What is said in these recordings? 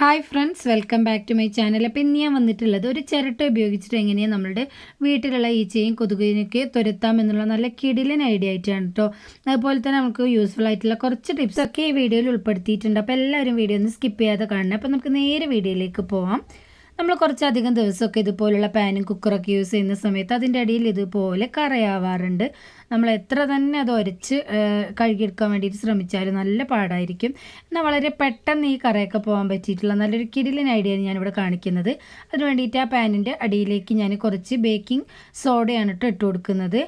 Hi friends welcome back to my channel അപ്പോൾ ഇന്ന് ഞാൻ വന്നിട്ടുള്ളത് ഒരു ചിരട്ട ഉപയോഗിച്ചിട്ട് എങ്ങനെയാണ് നമ്മുടെ വീട്ടിലുള്ള ഈച്ചയും കൊതുകിനൊക്കെ തുരത്താം എന്നുള്ള നല്ല കിടിലൻ ഐഡിയ ആയിട്ടാണ് കേട്ടോ അതുപോലെ തന്നെ നമുക്ക് യൂസ്ഫുൾ ആയിട്ടുള്ള കുറച്ച് ടിപ്സ് ഒക്കെ ഈ വീഡിയോയിൽ ഉൾപ്പെടുത്തിയിട്ടുണ്ട്. അപ്പോൾ എല്ലാവരും വീഡിയോ ഒന്ന് സ്കിപ്പ് ചെയ്യാതെ കാണണം അപ്പോൾ നമുക്ക് നേരെ വീഡിയോയിലേക്ക് പോവാം. നമ്മൾ കുറച്ചധികം ദിവസമൊക്കെ ഇതുപോലുള്ള പാനും കുക്കറൊക്കെ യൂസ് ചെയ്യുന്ന സമയത്ത് അതിന്റെ അടിയിൽ ഇതുപോലെ കറയാവാറുണ്ട്. നമ്മൾ എത്ര തന്നെ അത് ഉരച്ച് കഴുകിയെടുക്കാൻ വേണ്ടിയിട്ട് ശ്രമിച്ചാലും നല്ല പാടായിരിക്കും. എന്നാൽ വളരെ പെട്ടെന്ന് ഈ കറയൊക്കെ പോകാൻ പറ്റിയിട്ടുള്ള നല്ലൊരു കിടിലൻ ഐഡിയയാണ് ഞാനിവിടെ കാണിക്കുന്നത്. അതിന് വേണ്ടിയിട്ട് ആ പാനിന്റെ അടിയിലേക്ക് ഞാൻ കുറച്ച് ബേക്കിംഗ് സോഡയാണ് ഇട്ട് ഇട്ട് കൊടുക്കുന്നത്.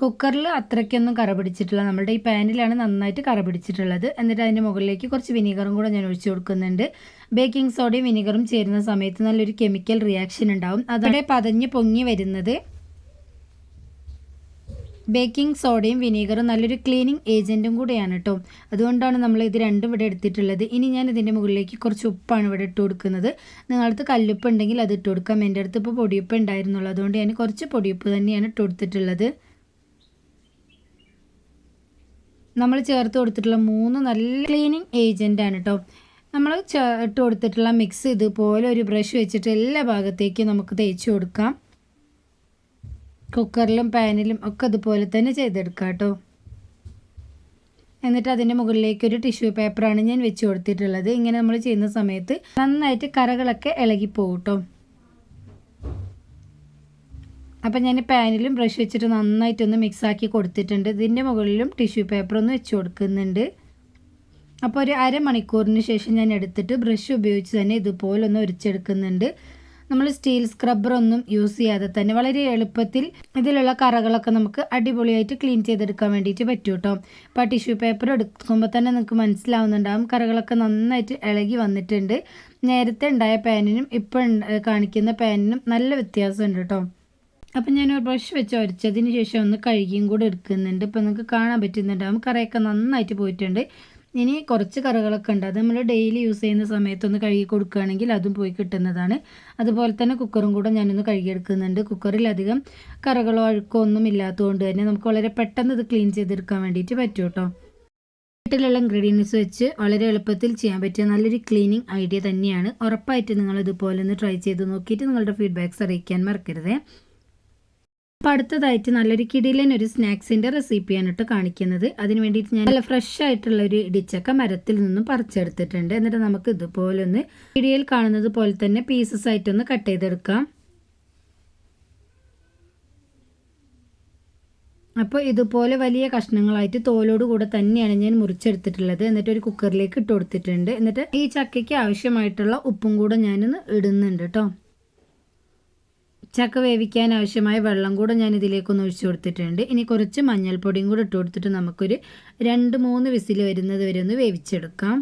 കുക്കറിൽ അത്രയ്ക്കൊന്നും കറ പിടിച്ചിട്ടില്ല. നമ്മുടെ ഈ പാനിലാണ് നന്നായിട്ട് കറ പിടിച്ചിട്ടുള്ളത്. എന്നിട്ട് അതിന്റെ മുകളിലേക്ക് കുറച്ച് വിനീഗറും കൂടെ ഞാൻ ഒഴിച്ചു കൊടുക്കുന്നുണ്ട്. ബേക്കിംഗ് സോഡയും വിനീഗറും ചേരുന്ന സമയത്ത് നല്ലൊരു കെമിക്കൽ റിയാക്ഷൻ ഉണ്ടാവും. അതോടെ പതഞ്ഞ് പൊങ്ങി വരുന്നത് ബേക്കിംഗ് സോഡയും വിനീഗറും നല്ലൊരു ക്ലീനിങ് ഏജന്റും കൂടെയാണ് കേട്ടോ അതുകൊണ്ടാണ് നമ്മൾ ഇത് രണ്ടും ഇവിടെ എടുത്തിട്ടുള്ളത്. ഇനി ഞാൻ ഇതിന്റെ മുകളിലേക്ക് കുറച്ച് ഉപ്പാണ് ഇവിടെ ഇട്ട് കൊടുക്കുന്നത്. നിങ്ങളടുത്ത് കല്ലുപ്പ് ഉണ്ടെങ്കിൽ അത് ഇട്ട് കൊടുക്കാം. എന്റെ അടുത്ത് ഇപ്പോൾ പൊടിയുപ്പ് ഉണ്ടായിരുന്നുള്ളൂ. അതുകൊണ്ട് ഞാൻ കുറച്ച് പൊടിയുപ്പ് തന്നെയാണ് ഇട്ട് കൊടുത്തിട്ടുള്ളത്. നമ്മൾ ചേർത്ത് കൊടുത്തിട്ടുള്ള മൂന്ന് നല്ല ക്ലീനിങ് ഏജന്റ് ആണ് കേട്ടോ നമ്മൾ ചേർത്ത് കൊടുത്തിട്ടുള്ള മിക്സ് ഇതുപോലെ ഒരു ബ്രഷ് വെച്ചിട്ട് എല്ലാ ഭാഗത്തേക്കും നമുക്ക് തേച്ച് കൊടുക്കാം. കുക്കറിലും പാനിലും ഒക്കെ അതുപോലെ തന്നെ ചെയ്തെടുക്കാം കേട്ടോ എന്നിട്ട് അതിന്റെ മുകളിലേക്ക് ഒരു ടിഷ്യൂ പേപ്പറാണ് ഞാൻ വെച്ച് കൊടുത്തിട്ടുള്ളത്. ഇങ്ങനെ നമ്മൾ ചെയ്യുന്ന സമയത്ത് നന്നായിട്ട് കറകളൊക്കെ ഇളകിപ്പോകും കേട്ടോ അപ്പം ഞാൻ പാനിലും ബ്രഷ് വെച്ചിട്ട് നന്നായിട്ടൊന്ന് മിക്സാക്കി കൊടുത്തിട്ടുണ്ട്. ഇതിന്റെ മുകളിലും ടിഷ്യൂ പേപ്പർ ഒന്ന് വെച്ച് കൊടുക്കുന്നുണ്ട്. അപ്പോൾ ഒരു അരമണിക്കൂറിന് ശേഷം ഞാൻ എടുത്തിട്ട് ബ്രഷ് ഉപയോഗിച്ച് തന്നെ ഇതുപോലെ ഒന്ന് ഒരിച്ചെടുക്കുന്നുണ്ട്. നമ്മൾ സ്റ്റീൽ സ്ക്രബ്ബറൊന്നും യൂസ് ചെയ്യാതെ തന്നെ വളരെ എളുപ്പത്തിൽ ഇതിലുള്ള കറകളൊക്കെ നമുക്ക് അടിപൊളിയായിട്ട് ക്ലീൻ ചെയ്തെടുക്കാൻ വേണ്ടിയിട്ട് പറ്റും കേട്ടോ അപ്പോൾ ടിഷ്യൂ പേപ്പർ എടുക്കുമ്പോൾ തന്നെ നിങ്ങൾക്ക് മനസ്സിലാവുന്നുണ്ടാവും കറകളൊക്കെ നന്നായിട്ട് ഇളകി വന്നിട്ടുണ്ട്. നേരത്തെ ഉണ്ടായ പാനിനും ഇപ്പോൾ കാണിക്കുന്ന പാനിനും നല്ല വ്യത്യാസമുണ്ട് കേട്ടോ അപ്പം ഞാൻ ഒരു ബ്രഷ് വെച്ച് ഒരച്ചതിന് ശേഷം ഒന്ന് കഴുകിയും കൂടെ എടുക്കുന്നുണ്ട്. ഇപ്പം നിങ്ങൾക്ക് കാണാൻ പറ്റുന്നുണ്ടാവും കറയൊക്കെ നന്നായിട്ട് പോയിട്ടുണ്ട്. ഇനി കുറച്ച് കറകളൊക്കെ ഉണ്ട്. അത് നമ്മൾ ഡെയിലി യൂസ് ചെയ്യുന്ന സമയത്തൊന്ന് കഴുകി കൊടുക്കുകയാണെങ്കിൽ അതും പോയി കിട്ടുന്നതാണ്. അതുപോലെ തന്നെ കുക്കറും കൂടെ ഞാനൊന്ന് കഴുകിയെടുക്കുന്നുണ്ട്. കുക്കറിലധികം കറകളോ അഴുക്കോ ഒന്നും ഇല്ലാത്തതുകൊണ്ട് തന്നെ നമുക്ക് വളരെ പെട്ടെന്ന് ഇത് ക്ലീൻ ചെയ്തെടുക്കാൻ വേണ്ടിയിട്ട് പറ്റും കേട്ടോ. വീട്ടിലുള്ള ഇൻഗ്രീഡിയൻസ് വെച്ച് വളരെ എളുപ്പത്തിൽ ചെയ്യാൻ പറ്റിയ നല്ലൊരു ക്ലീനിങ് ഐഡിയ തന്നെയാണ്. ഉറപ്പായിട്ട് നിങ്ങൾ ഇതുപോലെ ഒന്ന് ട്രൈ ചെയ്ത് നോക്കിയിട്ട് നിങ്ങളുടെ ഫീഡ്ബാക്ക്സ് അറിയിക്കാൻ മറക്കരുത്. അപ്പോൾ അടുത്തതായിട്ട് നല്ലൊരു കിടിലൻ ഒരു സ്നാക്സിന്റെ റെസിപ്പിയാണ് കേട്ടോ കാണിക്കുന്നത്. അതിന് വേണ്ടിയിട്ട് ഞാൻ നല്ല ഫ്രഷ് ആയിട്ടുള്ള ഒരു ഇടിച്ചക്ക മരത്തിൽ നിന്നും പറിച്ചെടുത്തിട്ടുണ്ട്. എന്നിട്ട് നമുക്ക് ഇതുപോലെ ഒന്ന് വീഡിയോയിൽ കാണുന്നത് പോലെ തന്നെ പീസസ് ആയിട്ടൊന്ന് കട്ട് ചെയ്തെടുക്കാം. അപ്പോൾ ഇതുപോലെ വലിയ കഷ്ണങ്ങളായിട്ട് തോലോട് കൂടെ തന്നെയാണ് ഞാൻ മുറിച്ചെടുത്തിട്ടുള്ളത്. എന്നിട്ട് ഒരു കുക്കറിലേക്ക് ഇട്ട് കൊടുത്തിട്ടുണ്ട്. എന്നിട്ട് ഈ ചക്കയ്ക്ക് ആവശ്യമായിട്ടുള്ള ഉപ്പും കൂടെ ഞാനൊന്ന് ഇടുന്നുണ്ട് കേട്ടോ ചക്ക വേവിക്കാൻ ആവശ്യമായ വെള്ളം കൂടെ ഞാൻ ഇതിലേക്കൊന്ന് ഒഴിച്ചു കൊടുത്തിട്ടുണ്ട്. ഇനി കുറച്ച് മഞ്ഞൾപ്പൊടിയും കൂടെ ഇട്ട് കൊടുത്തിട്ട് നമുക്കൊരു രണ്ട് മൂന്ന് വിസിൽ വരുന്നത് വരെ ഒന്ന് വേവിച്ചെടുക്കാം.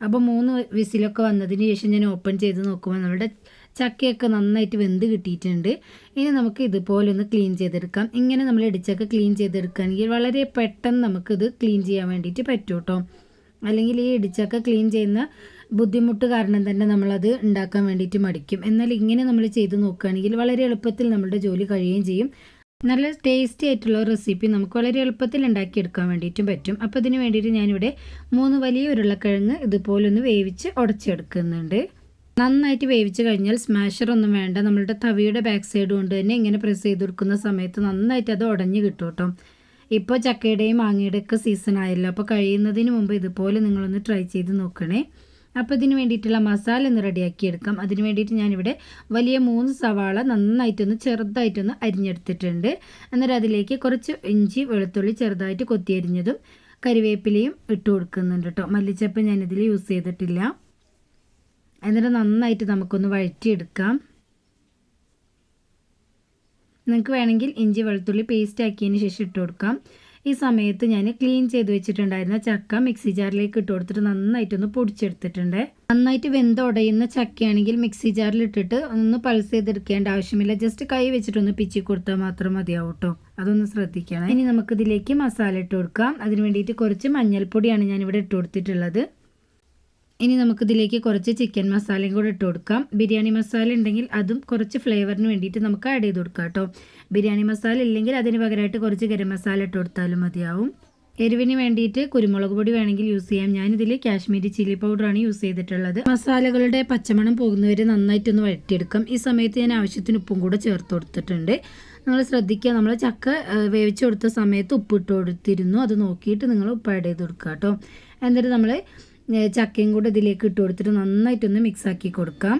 അപ്പോൾ മൂന്ന് വിസിലൊക്കെ വന്നതിന് ശേഷം ഞാൻ ഓപ്പൺ ചെയ്ത് നോക്കുമ്പോൾ നമ്മുടെ ചക്കയൊക്കെ നന്നായിട്ട് വെന്ത് കിട്ടിയിട്ടുണ്ട്. ഇനി നമുക്ക് ഇതുപോലെ ഒന്ന് ക്ലീൻ ചെയ്തെടുക്കാം. ഇങ്ങനെ നമ്മൾ ഇടിച്ചൊക്കെ ക്ലീൻ ചെയ്തെടുക്കുകയാണെങ്കിൽ വളരെ പെട്ടെന്ന് നമുക്കിത് ക്ലീൻ ചെയ്യാൻ വേണ്ടിയിട്ട് പറ്റൂട്ടോ. അല്ലെങ്കിൽ ഈ ഇടിച്ചൊക്കെ ക്ലീൻ ചെയ്യുന്ന ബുദ്ധിമുട്ട് കാരണം തന്നെ നമ്മളത് ഉണ്ടാക്കാൻ വേണ്ടിയിട്ട് മടിക്കും. എന്നാൽ ഇങ്ങനെ നമ്മൾ ചെയ്ത് നോക്കുകയാണെങ്കിൽ വളരെ എളുപ്പത്തിൽ നമ്മുടെ ജോലി കഴിയുകയും ചെയ്യും. നല്ല ടേസ്റ്റി ആയിട്ടുള്ള റെസിപ്പി നമുക്ക് വളരെ എളുപ്പത്തിൽ ഉണ്ടാക്കിയെടുക്കാൻ വേണ്ടിയിട്ടും പറ്റും. അപ്പോൾ ഇതിന് വേണ്ടിയിട്ട് ഞാനിവിടെ മൂന്ന് വലിയ ഉരുളക്കിഴങ്ങ് ഇതുപോലൊന്ന് വേവിച്ച് ഉടച്ചെടുക്കുന്നുണ്ട്. നന്നായിട്ട് വേവിച്ച് കഴിഞ്ഞാൽ സ്മാഷർ ഒന്നും വേണ്ട. നമ്മളുടെ തവിയുടെ ബാക്ക് സൈഡ് കൊണ്ട് തന്നെ ഇങ്ങനെ പ്രസ് ചെയ്ത് കൊടുക്കുന്ന സമയത്ത് നന്നായിട്ട് അത് ഉടഞ്ഞ് കിട്ടും കേട്ടോ. ഇപ്പോൾ ചക്കയുടെയും മാങ്ങയുടെയൊക്കെ സീസൺ ആയല്ലോ. അപ്പോൾ കഴിയുന്നതിന് മുമ്പ് ഇതുപോലെ നിങ്ങളൊന്ന് ട്രൈ ചെയ്ത് നോക്കണേ. അപ്പോൾ ഇതിന് വേണ്ടിയിട്ടുള്ള മസാല ഒന്ന് റെഡിയാക്കി എടുക്കാം. അതിന് വേണ്ടിയിട്ട് ഞാനിവിടെ വലിയ മൂന്ന് സവാള നന്നായിട്ടൊന്ന് ചെറുതായിട്ടൊന്ന് അരിഞ്ഞെടുത്തിട്ടുണ്ട്. എന്നിട്ട് അതിലേക്ക് കുറച്ച് ഇഞ്ചി വെളുത്തുള്ളി ചെറുതായിട്ട് കൊത്തി അരിഞ്ഞതും കരിവേപ്പിലയും ഇട്ട് കൊടുക്കുന്നുണ്ട് കേട്ടോ മല്ലിച്ചപ്പ് ഞാനിതിൽ യൂസ് ചെയ്തിട്ടില്ല. എന്നിട്ട് നന്നായിട്ട് നമുക്കൊന്ന് വഴറ്റിയെടുക്കാം. നിങ്ങൾക്ക് വേണമെങ്കിൽ ഇഞ്ചി വെളുത്തുള്ളി പേസ്റ്റ് ആക്കിയതിന് ശേഷം ഇട്ട് കൊടുക്കാം. ഈ സമയത്ത് ഞാൻ ക്ലീൻ ചെയ്ത് വെച്ചിട്ടുണ്ടായിരുന്ന ചക്ക മിക്സി ജാറിലേക്ക് ഇട്ട് കൊടുത്തിട്ട് നന്നായിട്ടൊന്ന് പൊടിച്ചെടുത്തിട്ടുണ്ട്. നന്നായിട്ട് വെന്തുടയുന്ന ചക്കയാണെങ്കിൽ മിക്സി ജാറിൽ ഇട്ടിട്ട് ഒന്ന് പൾസ് ചെയ്തെടുക്കേണ്ട ആവശ്യമില്ല. ജസ്റ്റ് കൈ വെച്ചിട്ടൊന്ന് പിച്ചി കൊടുത്താൽ മാത്രം മതിയാവും കേട്ടോ അതൊന്ന് ശ്രദ്ധിക്കണം. ഇനി നമുക്കിതിലേക്ക് മസാല ഇട്ട് കൊടുക്കാം. അതിന് വേണ്ടിയിട്ട് കുറച്ച് മഞ്ഞൾപ്പൊടിയാണ് ഞാനിവിടെ ഇട്ട് കൊടുത്തിട്ടുള്ളത്. ഇനി നമുക്കിതിലേക്ക് കുറച്ച് ചിക്കൻ മസാലയും കൂടെ ഇട്ട് കൊടുക്കാം. ബിരിയാണി മസാല ഉണ്ടെങ്കിൽ അതും കുറച്ച് ഫ്ലേവറിന് വേണ്ടിയിട്ട് നമുക്ക് ആഡ് ചെയ്ത് കൊടുക്കാം കേട്ടോ. ബിരിയാണി മസാല ഇല്ലെങ്കിൽ അതിന് പകരമായിട്ട് കുറച്ച് ഗരം മസാല ഇട്ട് കൊടുത്താലും മതിയാവും. എരിവിന് വേണ്ടിയിട്ട് കുരുമുളക് പൊടി വേണമെങ്കിൽ യൂസ് ചെയ്യാം. ഞാനിതിൽ കാശ്മീരി ചില്ലി പൗഡറാണ് യൂസ് ചെയ്തിട്ടുള്ളത്. മസാലകളുടെ പച്ചമണം പോകുന്നവരെ നന്നായിട്ടൊന്ന് വഴറ്റിയെടുക്കാം. ഈ സമയത്ത് ഞാൻ ആവശ്യത്തിന് ഉപ്പും കൂടെ ചേർത്ത് കൊടുത്തിട്ടുണ്ട്. നിങ്ങൾ ശ്രദ്ധിക്കുക നമ്മൾ ചക്ക വേവിച്ചു കൊടുത്ത സമയത്ത് ഉപ്പിട്ട് കൊടുത്തിരുന്നു. അത് നോക്കിയിട്ട് നിങ്ങൾ ഉപ്പ് ആഡ് ചെയ്ത് കൊടുക്കുക കേട്ടോ. എന്നിട്ട് നമ്മൾ ചക്കയും കൂടെ ഇതിലേക്ക് ഇട്ട് കൊടുത്തിട്ട് നന്നായിട്ടൊന്ന് മിക്സാക്കി കൊടുക്കാം.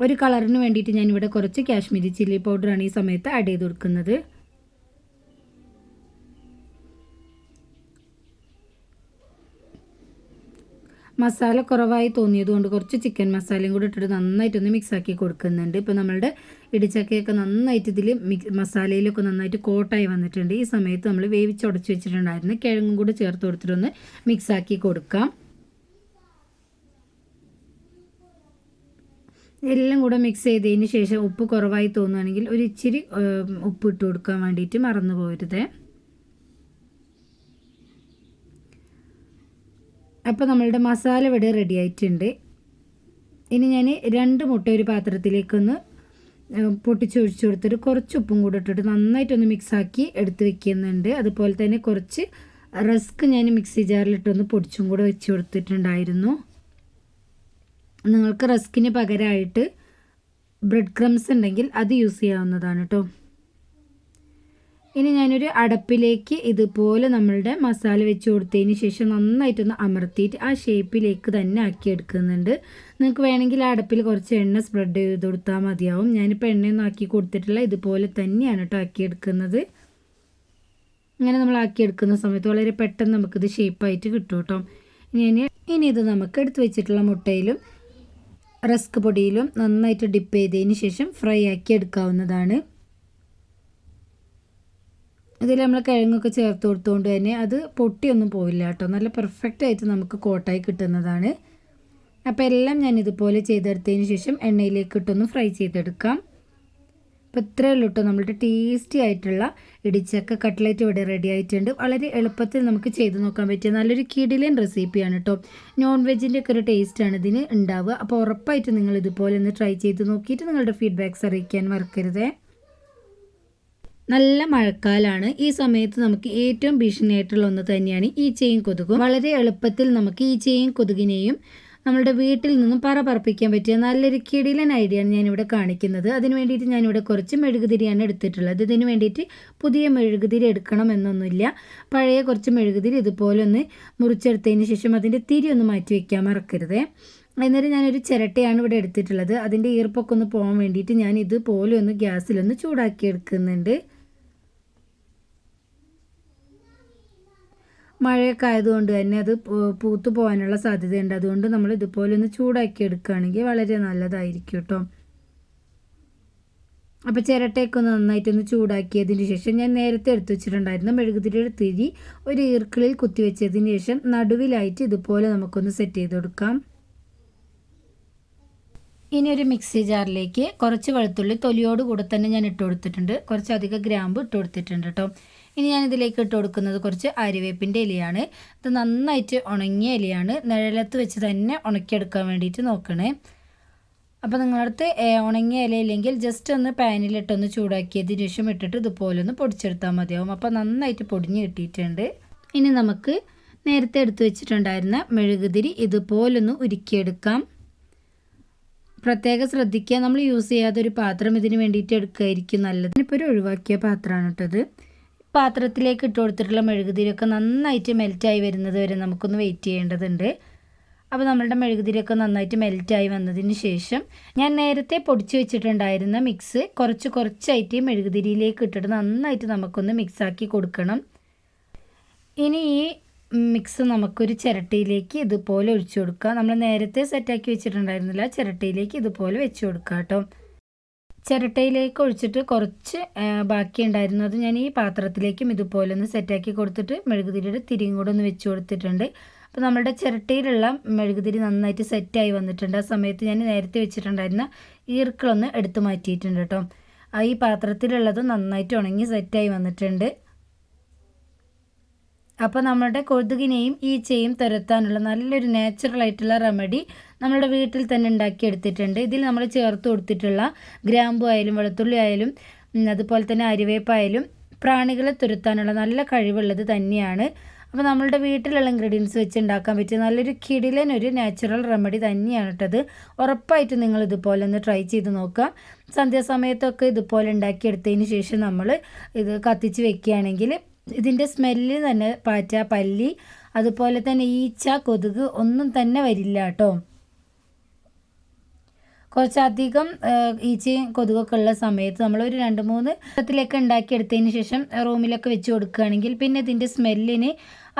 ഒരു കളറിന് വേണ്ടിയിട്ട് ഞാനിവിടെ കുറച്ച് കാശ്മീരി ചില്ലി പൗഡറാണ് ഈ സമയത്ത് ആഡ് ചെയ്ത് കൊടുക്കുന്നത്. മസാല കുറവായി തോന്നിയതുകൊണ്ട് കുറച്ച് ചിക്കൻ മസാലയും കൂടി ഇട്ടിട്ട് നന്നായിട്ടൊന്ന് മിക്സാക്കി കൊടുക്കുന്നുണ്ട്. ഇപ്പോൾ നമ്മളുടെ ഇടിച്ചക്കയൊക്കെ നന്നായിട്ട് ഇതിൽ മിക് മസാലയിലൊക്കെ നന്നായിട്ട് കോട്ടായി വന്നിട്ടുണ്ട്. ഈ സമയത്ത് നമ്മൾ വേവിച്ചുടച്ച് വെച്ചിട്ടുണ്ടായിരുന്നു കിഴങ്ങും കൂടി ചേർത്ത് കൊടുത്തിട്ടൊന്ന് മിക്സാക്കി കൊടുക്കാം. എല്ലാം കൂടെ മിക്സ് ചെയ്തതിന് ശേഷം ഉപ്പ് കുറവായി തോന്നുകയാണെങ്കിൽ ഒരു ഇച്ചിരി ഉപ്പ് ഇട്ട് കൊടുക്കാൻ വേണ്ടിയിട്ട് മറന്നു പോരുതേ അപ്പോൾ നമ്മളുടെ മസാല ഇവിടെ റെഡി ആയിട്ടുണ്ട്. ഇനി ഞാൻ രണ്ട് മുട്ട ഒരു പാത്രത്തിലേക്കൊന്ന് പൊട്ടിച്ചൊഴിച്ചു കൊടുത്തിട്ട് കുറച്ച് ഉപ്പും കൂടെ ഇട്ടിട്ട് നന്നായിട്ടൊന്ന് മിക്സാക്കി എടുത്ത് വെക്കുന്നുണ്ട്. അതുപോലെ തന്നെ കുറച്ച് റസ്ക് ഞാൻ മിക്സി ജാറിലിട്ടൊന്ന് പൊടിച്ചും കൂടെ വെച്ച് കൊടുത്തിട്ടുണ്ടായിരുന്നു. നിങ്ങൾക്ക് റസ്കിന് പകരമായിട്ട് ബ്രെഡ് ക്രംസ് ഉണ്ടെങ്കിൽ അത് യൂസ് ചെയ്യാവുന്നതാണ് കേട്ടോ ഇനി ഞാനൊരു അടപ്പിലേക്ക് ഇതുപോലെ നമ്മളുടെ മസാല വെച്ച് കൊടുത്തതിന് ശേഷം നന്നായിട്ടൊന്ന് അമർത്തിയിട്ട് ആ ഷേപ്പിലേക്ക് തന്നെ ആക്കി എടുക്കുന്നുണ്ട് നിങ്ങൾക്ക് വേണമെങ്കിൽ ആ അടപ്പിൽ കുറച്ച് എണ്ണ സ്പ്രെഡ് ചെയ്ത് കൊടുത്താൽ മതിയാവും. ഞാനിപ്പോൾ എണ്ണയൊന്നും ആക്കി കൊടുത്തിട്ടില്ല. ഇതുപോലെ തന്നെയാണ് കേട്ടോ ആക്കിയെടുക്കുന്നത്. ഇങ്ങനെ നമ്മൾ ആക്കിയെടുക്കുന്ന സമയത്ത് വളരെ പെട്ടെന്ന് നമുക്കിത് ഷേപ്പായിട്ട് കിട്ടും കേട്ടോ ഇനി ഇനി ഇത് നമുക്ക് എടുത്ത് വെച്ചിട്ടുള്ള മുട്ടയിലും റസ്ക് പൊടിയിലും നന്നായിട്ട് ഡിപ്പ് ചെയ്തതിന് ശേഷം ഫ്രൈ ആക്കി എടുക്കാവുന്നതാണ്. ഇതിൽ നമ്മൾ കിഴങ്ങൊക്കെ ചേർത്ത് കൊടുത്തുകൊണ്ട് തന്നെ അത് പൊട്ടിയൊന്നും പോവില്ല കേട്ടോ. നല്ല പെർഫെക്റ്റ് ആയിട്ട് നമുക്ക് കോട്ടായി കിട്ടുന്നതാണ്. അപ്പോൾ എല്ലാം ഞാൻ ഇതുപോലെ ചെയ്തെടുത്തതിന് ശേഷം എണ്ണയിലേക്ക് ഇട്ടൊന്ന് ഫ്രൈ ചെയ്തെടുക്കാം. അപ്പോൾ ഇത്രയേ ഉള്ളൂ കേട്ടോ നമ്മളുടെ ടേസ്റ്റി ആയിട്ടുള്ള ഇടിച്ചക്ക കട്ട്ലറ്റ് ഇവിടെ റെഡി ആയിട്ടുണ്ട്. വളരെ എളുപ്പത്തിൽ നമുക്ക് ചെയ്ത് നോക്കാൻ പറ്റിയ നല്ലൊരു കിടിലൻ റെസിപ്പിയാണ് കേട്ടോ. നോൺ വെജിന്റെ ഒക്കെ ഒരു ടേസ്റ്റാണ് ഇതിന് ഉണ്ടാവുക. അപ്പോൾ ഉറപ്പായിട്ട് നിങ്ങൾ ഇതുപോലെ ഒന്ന് ട്രൈ ചെയ്ത് നോക്കിയിട്ട് നിങ്ങളുടെ ഫീഡ്ബാക്ക്സ് അറിയിക്കാൻ മറക്കരുതേ. നല്ല മഴക്കാലാണ് ഈ സമയത്ത് നമുക്ക് ഏറ്റവും ഭീഷണിയായിട്ടുള്ള ഒന്ന് തന്നെയാണ് ഈച്ചയും കൊതുകും. വളരെ എളുപ്പത്തിൽ നമുക്ക് ഈ ഈച്ചയും കൊതുകിനെയും നമ്മളുടെ വീട്ടിൽ നിന്നും പറ പറപ്പിക്കാൻ പറ്റിയ നല്ലൊരു കിടിലൻ ഐഡിയ ആണ് ഞാനിവിടെ കാണിക്കുന്നത്. അതിന് വേണ്ടിയിട്ട് ഞാനിവിടെ കുറച്ച് മെഴുകുതിരിയാണ് എടുത്തിട്ടുള്ളത്. ഇതിന് വേണ്ടിയിട്ട് പുതിയ മെഴുകുതിരി എടുക്കണം എന്നൊന്നുമില്ല. പഴയ കുറച്ച് മെഴുകുതിരി ഇതുപോലെ ഒന്ന് മുറിച്ചെടുത്തതിന് ശേഷം അതിന്റെ തിരി ഒന്ന് മാറ്റി വയ്ക്കാൻ മറക്കരുത്. എന്നിട്ട് ഞാനൊരു ചിരട്ടയാണ് ഇവിടെ എടുത്തിട്ടുള്ളത്. അതിന്റെ ഈർപ്പൊക്കെ ഒന്ന് പോകാൻ വേണ്ടിയിട്ട് ഞാൻ ഇതുപോലെ ഒന്ന് ഗ്യാസിലൊന്ന് ചൂടാക്കി എടുക്കുന്നുണ്ട് മഴയൊക്കെ ആയതുകൊണ്ട് തന്നെ അത് പൂത്തു പോകാനുള്ള സാധ്യതയുണ്ട്. അതുകൊണ്ട് നമ്മൾ ഇതുപോലെ ഒന്ന് ചൂടാക്കി എടുക്കുകയാണെങ്കിൽ വളരെ നല്ലതായിരിക്കും കേട്ടോ അപ്പോൾ ചിരട്ടയൊക്കെ ഒന്ന് നന്നായിട്ടൊന്ന് ചൂടാക്കിയതിന് ശേഷം ഞാൻ നേരത്തെ എടുത്തു വെച്ചിട്ടുണ്ടായിരുന്ന മെഴുകുതിരിയുടെ തിരി ഒരു ഈർക്കിളിൽ കുത്തി വെച്ചതിന് ശേഷം നടുവിലായിട്ട് ഇതുപോലെ നമുക്കൊന്ന് സെറ്റ് ചെയ്ത് കൊടുക്കാം. ഇനി ഒരു മിക്സി ജാറിലേക്ക് കുറച്ച് വെളുത്തുള്ളി തൊലിയോട് കൂടെ തന്നെ ഞാൻ ഇട്ട് കൊടുത്തിട്ടുണ്ട്. കുറച്ചധികം ഗ്രാമ്പ് ഇട്ട് കൊടുത്തിട്ടുണ്ട് കേട്ടോ ഇനി ഞാൻ ഇതിലേക്ക് ഇട്ട് കൊടുക്കുന്നത് കുറച്ച് അരിവേപ്പിന്റെ ഇലയാണ്. ഇത് നന്നായിട്ട് ഉണങ്ങിയ ഇലയാണ്. നിഴലത്ത് വെച്ച് തന്നെ ഉണക്കിയെടുക്കാൻ വേണ്ടിയിട്ട് നോക്കണേ. അപ്പോൾ നിങ്ങളടുത്ത് ഉണങ്ങിയ ഇല ഇല്ലെങ്കിൽ ജസ്റ്റ് ഒന്ന് പാനിലിട്ടൊന്ന് ചൂടാക്കിയതിന് ശേഷം ഇട്ടിട്ട് ഇതുപോലെ ഒന്ന് പൊടിച്ചെടുത്താൽ മതിയാവും. അപ്പോൾ നന്നായിട്ട് പൊടിഞ്ഞ് കിട്ടിയിട്ടുണ്ട്. ഇനി നമുക്ക് നേരത്തെ എടുത്തു വെച്ചിട്ടുണ്ടായിരുന്ന മെഴുകുതിരി ഇതുപോലൊന്ന് ഉരുക്കിയെടുക്കാം. പ്രത്യേകം ശ്രദ്ധിക്കുക. നമ്മൾ യൂസ് ചെയ്യാത്തൊരു പാത്രം ഇതിന് വേണ്ടിയിട്ട് എടുക്കുകയായിരിക്കും നല്ലത്. ഇപ്പോൾ ഒരു ഒഴിവാക്കിയ പാത്രമാണ് കേട്ടത്. പാത്രത്തിലേക്ക് ഇട്ട് കൊടുത്തിട്ടുള്ള മെഴുകുതിരിയൊക്കെ നന്നായിട്ട് മെൽറ്റായി വരുന്നത് വരെ നമുക്കൊന്ന് വെയിറ്റ് ചെയ്യേണ്ടതുണ്ട്. അപ്പോൾ നമ്മളുടെ മെഴുകുതിരിയൊക്കെ നന്നായിട്ട് മെൽറ്റായി വന്നതിന് ശേഷം ഞാൻ നേരത്തെ പൊടിച്ച് വെച്ചിട്ടുണ്ടായിരുന്ന മിക്സ് കുറച്ച് കുറച്ചായിട്ട് മെഴുകുതിരിയിലേക്ക് ഇട്ടിട്ട് നന്നായിട്ട് നമുക്കൊന്ന് മിക്സാക്കി കൊടുക്കണം. ഇനി ഈ മിക്സ് നമുക്കൊരു ചിരട്ടിയിലേക്ക് ഇതുപോലെ ഒഴിച്ചു കൊടുക്കുക നമ്മൾ നേരത്തെ സെറ്റാക്കി വെച്ചിട്ടുണ്ടായിരുന്നില്ല ചിരട്ടിയിലേക്ക് ഇതുപോലെ വെച്ച് കൊടുക്കാം കേട്ടോ. ചിരട്ടയിലേക്ക് ഒഴിച്ചിട്ട് കുറച്ച് ബാക്കി ഉണ്ടായിരുന്നത് ഞാൻ ഈ പാത്രത്തിലേക്കും ഇതുപോലെ ഒന്ന് സെറ്റാക്കി കൊടുത്തിട്ട് മെഴുകുതിരിയുടെ തിരിയും കൂടെ ഒന്ന് വെച്ച് കൊടുത്തിട്ടുണ്ട്. അപ്പോൾ നമ്മുടെ ചിരട്ടയിലുള്ള മെഴുകുതിരി നന്നായിട്ട് സെറ്റായി വന്നിട്ടുണ്ട്. ആ സമയത്ത് ഞാൻ നേരത്തെ വെച്ചിട്ടുണ്ടായിരുന്ന ഈർക്കളൊന്ന് എടുത്തു മാറ്റിയിട്ടുണ്ട് കേട്ടോ. ഈ പാത്രത്തിലുള്ളത് നന്നായിട്ട് ഉണങ്ങി സെറ്റായി വന്നിട്ടുണ്ട്. അപ്പോൾ നമ്മുടെ കൊതുകിനെയും ഈച്ചയും തുരത്താനുള്ള നല്ലൊരു നാച്ചുറൽ ആയിട്ടുള്ള റെമഡി നമ്മുടെ വീട്ടിൽ തന്നെ ഉണ്ടാക്കിയെടുത്തിട്ടുണ്ട് ഇതിൽ നമ്മൾ ചേർത്ത് കൊടുത്തിട്ടുള്ള ഗ്രാമ്പു ആയാലും വെളുത്തുള്ളി ആയാലും അതുപോലെ തന്നെ അരിവേപ്പായാലും പ്രാണികളെ തുരുത്താനുള്ള നല്ല കഴിവുള്ളത് തന്നെയാണ്. അപ്പോൾ നമ്മളുടെ വീട്ടിലുള്ള ഇൻഗ്രീഡിയൻസ് വെച്ച് ഉണ്ടാക്കാൻ പറ്റിയ നല്ലൊരു കിടിലൻ ഒരു നാച്ചുറൽ റെമഡി തന്നെയാണ് കേട്ടത് ഉറപ്പായിട്ട് നിങ്ങൾ ഇതുപോലെ ഒന്ന് ട്രൈ ചെയ്ത് നോക്കുക. സന്ധ്യാസമയത്തൊക്കെ ഇതുപോലെ ഉണ്ടാക്കിയെടുത്തതിന് ശേഷം നമ്മൾ ഇത് കത്തിച്ച് വെക്കുകയാണെങ്കിൽ ഇതിന്റെ സ്മെല്ല് തന്നെ പാറ്റ പല്ലി അതുപോലെ തന്നെ ഈച്ച കൊതുക് ഒന്നും തന്നെ വരില്ല കേട്ടോ കുറച്ചധികം ഈച്ചയും കൊതുകൊക്കെ ഉള്ള സമയത്ത് നമ്മൾ ഒരു രണ്ട് മൂന്ന് ത്തിലേക്ക് ഉണ്ടാക്കിയെടുത്തതിന് ശേഷം റൂമിലൊക്കെ വെച്ച് കൊടുക്കുകയാണെങ്കിൽ പിന്നെ ഇതിന്റെ സ്മെല്ലിന്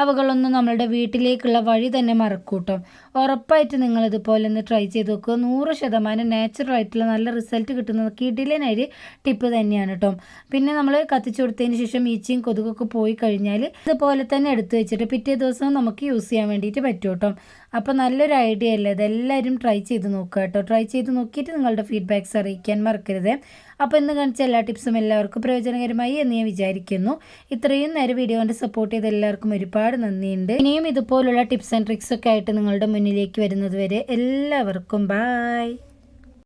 അവകളൊന്നും നമ്മളുടെ വീട്ടിലേക്കുള്ള വഴി തന്നെ മറക്കൂട്ടോ. ഉറപ്പായിട്ട് നിങ്ങൾ ഇതുപോലെ ഒന്ന് ട്രൈ ചെയ്ത് നോക്കുക നൂറ് ശതമാനം നാച്ചുറൽ ആയിട്ടുള്ള നല്ല റിസൾട്ട് കിട്ടുന്നത് കിടിലനൊരു ടിപ്പ് തന്നെയാണ് കേട്ടോ പിന്നെ നമ്മൾ കത്തിച്ചു കൊടുത്തതിന് ശേഷം ഈച്ചയും കൊതുകൊക്കെ പോയി കഴിഞ്ഞാൽ ഇതുപോലെ തന്നെ എടുത്തു വെച്ചിട്ട് പിറ്റേ ദിവസം നമുക്ക് യൂസ് ചെയ്യാൻ വേണ്ടിയിട്ട് പറ്റും കേട്ടോ അപ്പോൾ നല്ലൊരു ഐഡിയ അല്ലേ? ഇതെല്ലാവരും ട്രൈ ചെയ്ത് നോക്കുക കേട്ടോ ട്രൈ ചെയ്ത് നോക്കിയിട്ട് നിങ്ങളുടെ ഫീഡ്ബാക്ക്സ് അറിയിക്കാൻ മറക്കരുത്. അപ്പോൾ ഇന്ന് കാണിച്ച എല്ലാ ടിപ്സും എല്ലാവർക്കും പ്രയോജനകരമായി എന്ന് ഞാൻ വിചാരിക്കുന്നു. ഇത്രയും നേരം വീഡിയോ കൊണ്ട് സപ്പോർട്ട് ചെയ്ത എല്ലാവർക്കും ഒരുപാട് നന്ദിയുണ്ട്. ഇനിയും ഇതുപോലുള്ള ടിപ്സ് ആൻഡ് ട്രിക്സ് ഒക്കെ ആയിട്ട് നിങ്ങളുടെ മുന്നിലേക്ക് വരുന്നത് വരെ എല്ലാവർക്കും ബായ്